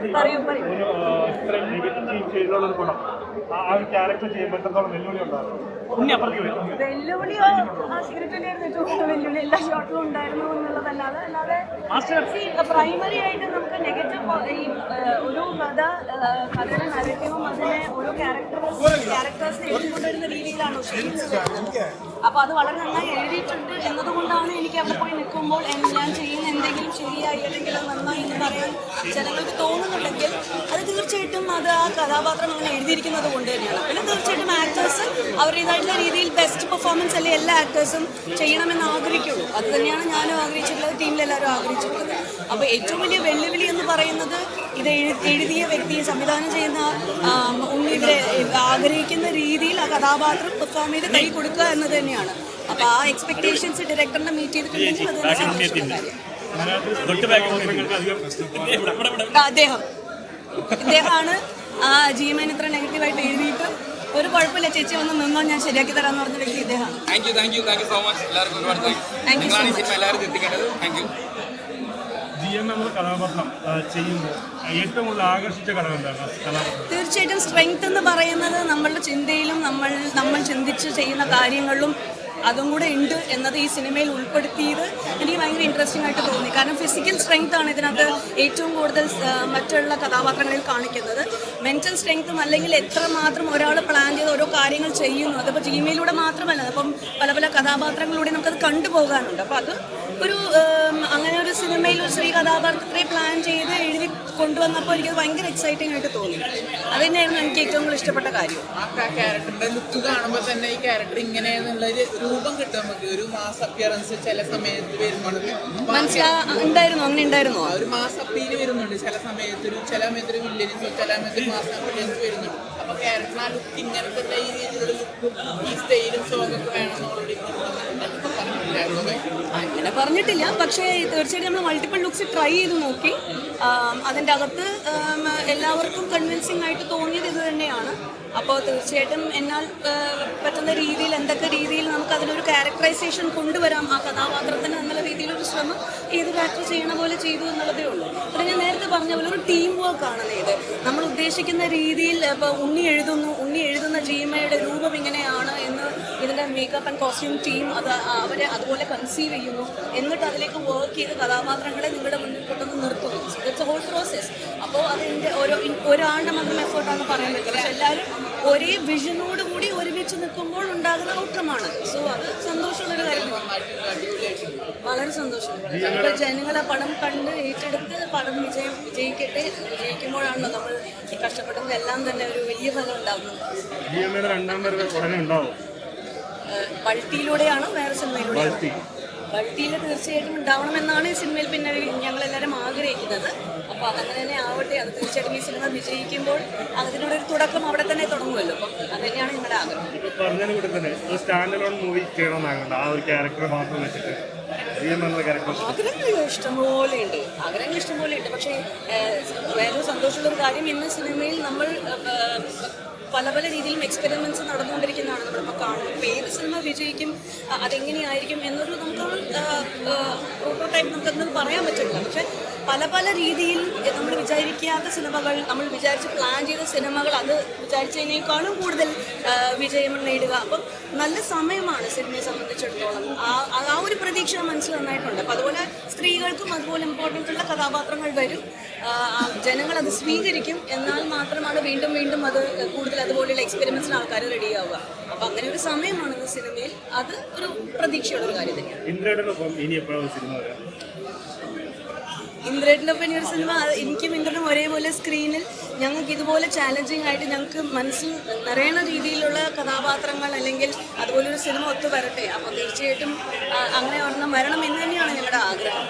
ഇത്രയും ഒരു ആ ഒരു ക്യാരക്ടർ ചെയ്യുമ്പോൾ എത്രത്തോളം വെല്ലുവിളി വരും വെല്ലുവിളിയോ? ആ സിഗരറ്റ് തന്നെയായിരുന്നു ഏറ്റവും വെല്ലുവിളി എല്ലാ ഷോട്ടിലും ഉണ്ടായിരുന്നു എന്നുള്ളതല്ലാതെ അല്ലാതെ പ്രൈമറി ആയിട്ട് നമുക്ക് നെഗറ്റീവ് ഈ ഒരു കഥ കഥയുടെ നെഗറ്റീവും അതിനെ ഓരോ ക്യാരക്ടേഴ്സ് ക്യാരക്ടേഴ്സ് എഴുതിക്കൊണ്ടിരുന്ന രീതിയിലാണ് അപ്പൊ അത് വളരെ നന്നായി എഴുതിയിട്ടുണ്ട് എന്നതുകൊണ്ടാണ് എനിക്ക് അവിടെ പോയി നിൽക്കുമ്പോൾ ഞാൻ ചെയ്യുന്ന എന്തെങ്കിലും ശരിയായി അല്ലെങ്കിൽ അത് നന്നായി എന്ന് പറയാൻ ജനങ്ങൾക്ക് തോന്നുന്നുണ്ടെങ്കിൽ അത് തീർച്ചയായിട്ടും അത് ആ കഥാപാത്രം അങ്ങനെ എഴുതിയിരിക്കുന്നത് കൊണ്ട് തന്നെയാണ്. പിന്നെ തീർച്ചയായിട്ടും ആക്ടേഴ്സ് അവരുടേതായിട്ടുള്ള രീതിയിൽ ബെസ്റ്റ് പെർഫോമൻസ് അല്ലെങ്കിൽ എല്ലാ ആക്ടേഴ്സും ചെയ്യണമെന്ന് ആഗ്രഹിക്കുള്ളൂ. അത് തന്നെയാണ് ഞാനും ആഗ്രഹിച്ചിട്ടുള്ളത് ടീമിലെല്ലാവരും ആഗ്രഹിച്ചിട്ടുള്ളത്. അപ്പോൾ ഏറ്റവും വലിയ വെല്ലുവിളി എന്ന് പറയുന്നത് ഇത് എഴുതിയ വ്യക്തി സംവിധാനം ചെയ്യുന്ന ആം, ആഗ്രഹിക്കുന്ന രീതിയിൽ ആ കഥാപാത്രം പെർഫോം ചെയ്ത് കൈ കൊടുക്കുക എന്നത് തന്നെയാണ്. അപ്പോൾ ആ എക്സ്പെക്ടേഷൻസ് ഡയറക്ടറിനെ മീറ്റ് ചെയ്തിട്ടുണ്ടെങ്കിൽ അത് തന്നെ സന്തോഷമുള്ള കാര്യം. ആ, അദ്ദേഹം. ഇദ്ദേഹമാണ് ആ ജീമൻ ഇത്ര നെഗറ്റീവായിട്ട് എഴുതിയിട്ട് ഒരു കുഴപ്പമില്ല ചേച്ചി ഒന്ന് നിന്നോ ഞാൻ ശരിയാക്കി തരാമെന്ന് പറഞ്ഞ വ്യക്തി ഇദ്ദേഹമാണ്. Thank you thank you thank you so much എല്ലാവർക്കും ഒരുപാട് Thank താങ്ക്സ് you so നിങ്ങളാണ് ഈ much. സിനിമ എല്ലാവരും എത്തിക്കേണ്ടത്. താങ്ക് യു ജി എം എന്ന കഥാപാത്രം ചെയ്യുമ്പോൾ ഏറ്റവും കൂടുതൽ ആകർഷിച്ച ഘടകം എന്താണ്? തീർച്ചയായിട്ടും സ്ട്രെങ്ത് എന്ന് പറയുന്നത് നമ്മളുടെ ചിന്തയിലും നമ്മൾ നമ്മൾ ചിന്തിച്ച് ചെയ്യുന്ന കാര്യങ്ങളിലും അതും കൂടെ ഉണ്ട് എന്നത് ഈ സിനിമയിൽ ഉൾപ്പെടുത്തിയത് എനിക്ക് ഭയങ്കര ഇൻട്രസ്റ്റിംഗ് ആയിട്ട് തോന്നി. കാരണം ഫിസിക്കൽ സ്ട്രെങ്ത് ആണ് ഇതിനകത്ത് ഏറ്റവും കൂടുതൽ മറ്റുള്ള കഥാപാത്രങ്ങളിൽ കാണിക്കുന്നത്. മെന്റൽ സ്ട്രെങ്ത്തും അല്ലെങ്കിൽ എത്രമാത്രം ഒരാൾ പ്ലാൻ ചെയ്ത് ഓരോ കാര്യങ്ങൾ ചെയ്യുന്നു. അതിപ്പോൾ ജിമെയിലൂടെ മാത്രമല്ല. അപ്പം പല പല കഥാപാത്രങ്ങളിലൂടെ നമുക്കത് കണ്ടുപോകാനുണ്ട്. അപ്പോൾ അത് ഒരു സിനിമയിൽ ഒരു സ്ത്രീ കഥാപാത്രത്തെ പ്ലാൻ ചെയ്ത് എഴുതി കൊണ്ടുവന്നപ്പോൾ എനിക്കത് ഭയങ്കര എക്സൈറ്റിംഗ് ആയിട്ട് തോന്നി. അത് തന്നെയായിരുന്നു എനിക്ക് ഏറ്റവും കൂടുതൽ ഇഷ്ടപ്പെട്ട കാര്യം. ആ ക്യാരക്ടറിന്റെ ലുക്ക് കാണുമ്പോൾ തന്നെ ഈ ക്യാരക്ടർ ഇങ്ങനെ എന്നുള്ളൊരു രൂപം കിട്ടും നമുക്ക്. ഒരു മാസ് അപ്പിയറൻസ് ചില സമയത്ത് വരുമ്പോൾ മനസ്സിലാ ഉണ്ടായിരുന്നു? അങ്ങനെ ഉണ്ടായിരുന്നോ? ഒരു മാസ് അപ്പീൽ വരുന്നുണ്ട്. ചില സമയത്ത് ഒരു ചില സമയത്ത് ഒരു വില്ലൻസോ ചില സമയത്ത് ഒരു മാസ് അപ്പിയറൻസ് വരുന്നുണ്ട്. അപ്പൊ ക്യാരക്ടർ ആ ലുക്ക് ഇങ്ങനെ തന്നെ ഈ രീതിയിലുള്ള ലുക്കും ഈ സ്റ്റൈലും സോങ്ങൊക്കെ വേണമെന്നുള്ളത് അങ്ങനെ പറഞ്ഞിട്ടില്ല. പക്ഷേ തീർച്ചയായിട്ടും നമ്മൾ മൾട്ടിപ്പിൾ ലുക്സ് ട്രൈ ചെയ്ത് നോക്കി. അതിന്റെ അകത്ത് എല്ലാവർക്കും കൺവിൻസിങ് ആയിട്ട് തോന്നിയത് ഇത് തന്നെയാണ്. അപ്പോൾ തീർച്ചയായിട്ടും എന്നാൽ പറ്റുന്ന രീതിയിൽ എന്തൊക്കെ രീതിയിൽ നമുക്ക് അതിനൊരു ക്യാരക്ടറൈസേഷൻ കൊണ്ടുവരാം ആ കഥാപാത്രത്തിന് എന്നുള്ള രീതിയിലൊരു ശ്രമം ഏത് ആക്ടർ ചെയ്യണ പോലെ ചെയ്തു എന്നുള്ളതേ ഉള്ളൂ. അപ്പോൾ ഞാൻ നേരത്തെ പറഞ്ഞ പോലെ ഒരു ടീം വർക്കാണ് ഇത്. നമ്മൾ ഉദ്ദേശിക്കുന്ന രീതിയിൽ ഇപ്പോൾ ഉണ്ണി എഴുതുന്നു ഉണ്ണി എഴുതുന്ന ജീമയുടെ രൂപം ഇങ്ങനെയാണ് എന്ന് ഇതിന്റെ മേക്കപ്പ് ആൻഡ് കോസ്റ്റ്യൂം ടീം അത് അവരെ അതുപോലെ കൺസീവ് ചെയ്യുന്നു. എന്നിട്ട് അതിലേക്ക് വർക്ക് ചെയ്ത് കഥാപാത്രങ്ങളെ നിങ്ങളുടെ മുന്നിൽ കൊണ്ടൊന്ന് നിർത്തുന്നു. ഇറ്റ്സ് എ ഹോൾ പ്രോസസ് അപ്പോൾ അതിന്റെ ഓരോ ഒരാളുടെ മാത്രം എഫേർട്ടാണെന്ന് പറയാൻ പറ്റില്ല. പക്ഷെ എല്ലാവരും ഒരേ വിഷനോട് കൂടി ഒരുമിച്ച് നിൽക്കുമ്പോൾ ഉണ്ടാകുന്ന ഔട്ട്കമാണ് സോ അത് സന്തോഷമുള്ളൊരു കാര്യമാണ്. വളരെ സന്തോഷം. നമ്മുടെ ജനങ്ങളെ പടം കണ്ട് ഏറ്റെടുത്ത് പടം വിജയം വിജയിക്കട്ടെ വിജയിക്കുമ്പോഴാണല്ലോ നമ്മൾ എല്ലാം തന്നെ ഒരു വലിയ ഫലം ഉണ്ടാകുന്നത്. രണ്ടാം ഉണ്ടാവും. മൾട്ടിയിലൂടെയാണോ വേറെ സിനിമയിലൂടെ മൾട്ടി. മൾട്ടിയിൽ തീർച്ചയായിട്ടും ഉണ്ടാവണമെന്നാണ് ഈ സിനിമയിൽ പിന്നെ ഞങ്ങളെല്ലാവരും ആഗ്രഹിക്കുന്നത്. അപ്പോൾ അങ്ങനെ തന്നെ ആവട്ടെ അത് തീർച്ചയായിട്ടും ഈ സിനിമ വിജയിക്കുമ്പോൾ അതിനോട് ഒരു തുടക്കം അവിടെ തന്നെ തുടങ്ങുമല്ലോ. അപ്പം അത് തന്നെയാണ് ഞങ്ങളുടെ ആഗ്രഹം. പറഞ്ഞതിന് കൂടെ തന്നെ ഒരു സ്റ്റാൻഡ് അലോൺ മൂവി ചെയ്യണമെന്നാണ് ആ ഒരു ക്യാരക്ടർ മാത്രം വെച്ചിട്ട്. ആഗ്രഹങ്ങൾ ഇഷ്ടംപോലെ ഉണ്ട് ആഗ്രഹങ്ങൾ ഇഷ്ടംപോലെ ഉണ്ട് പക്ഷേ വേറെ സന്തോഷമുള്ള ഒരു കാര്യം ഇന്ന് സിനിമയിൽ നമ്മൾ പല പല രീതിയിലും എക്സ്പെരിമെന്റ്സ് നടന്നുകൊണ്ടിരിക്കുന്നതാണ് നമ്മളിപ്പോൾ കാണുന്നത്. ഇപ്പോൾ ഏത് സിനിമ വിജയിക്കും അതെങ്ങനെയായിരിക്കും എന്നൊരു നമുക്ക് പ്രോട്ടോടൈപ്പ് നമുക്കൊന്നും പറയാൻ പറ്റില്ല. പക്ഷേ പല പല രീതിയിൽ നമ്മൾ വിചാരിക്കാത്ത സിനിമകൾ നമ്മൾ വിചാരിച്ച് പ്ലാൻ ചെയ്ത സിനിമകൾ അത് വിചാരിച്ചതിനേക്കാളും കൂടുതൽ വിജയം നേടുക. അപ്പം നല്ല സമയമാണ് സിനിമയെ സംബന്ധിച്ചിടത്തോളം. ആ ആ- ഒരു പ്രതീക്ഷ മനസ്സിൽ നന്നായിട്ടുണ്ട്. അപ്പം അതുപോലെ സ്ത്രീകൾക്കും അതുപോലെ ഇമ്പോർട്ടന്റ് ഉള്ള കഥാപാത്രങ്ങൾ വരും. ജനങ്ങൾ അത് സ്വീകരിക്കും. എന്നാൽ മാത്രമാണ് വീണ്ടും വീണ്ടും അത് കൂടുതൽ അതുപോലെയുള്ള എക്സ്പെരിമെൻസിന് ആൾക്കാർ റെഡിയാവുക അപ്പം അങ്ങനെ ഒരു സമയമാണ് ഇന്ന് സിനിമയിൽ അത് ഒരു പ്രതീക്ഷയുള്ള ഒരു കാര്യം തന്നെയാണ്. ഇന്ദ്രയോടൊപ്പം ഇനി എപ്പോഴാണ് സിനിമ വരാം ഇനി ഒരു സിനിമ എനിക്കും ഇന്ദ്രനും ഒരേപോലെ സ്ക്രീനിൽ ഞങ്ങൾക്ക് ഇതുപോലെ ചാലഞ്ചിങ് ആയിട്ട് ഞങ്ങൾക്ക് മനസ്സിൽ നിറയണ രീതിയിലുള്ള കഥാപാത്രങ്ങൾ അല്ലെങ്കിൽ അതുപോലെ ഒരു സിനിമ ഒത്തു വരട്ടെ. അപ്പോൾ തീർച്ചയായിട്ടും അങ്ങനെ ഒരെണ്ണം വരണം എന്ന് തന്നെയാണ് ഞങ്ങളുടെ ആഗ്രഹം.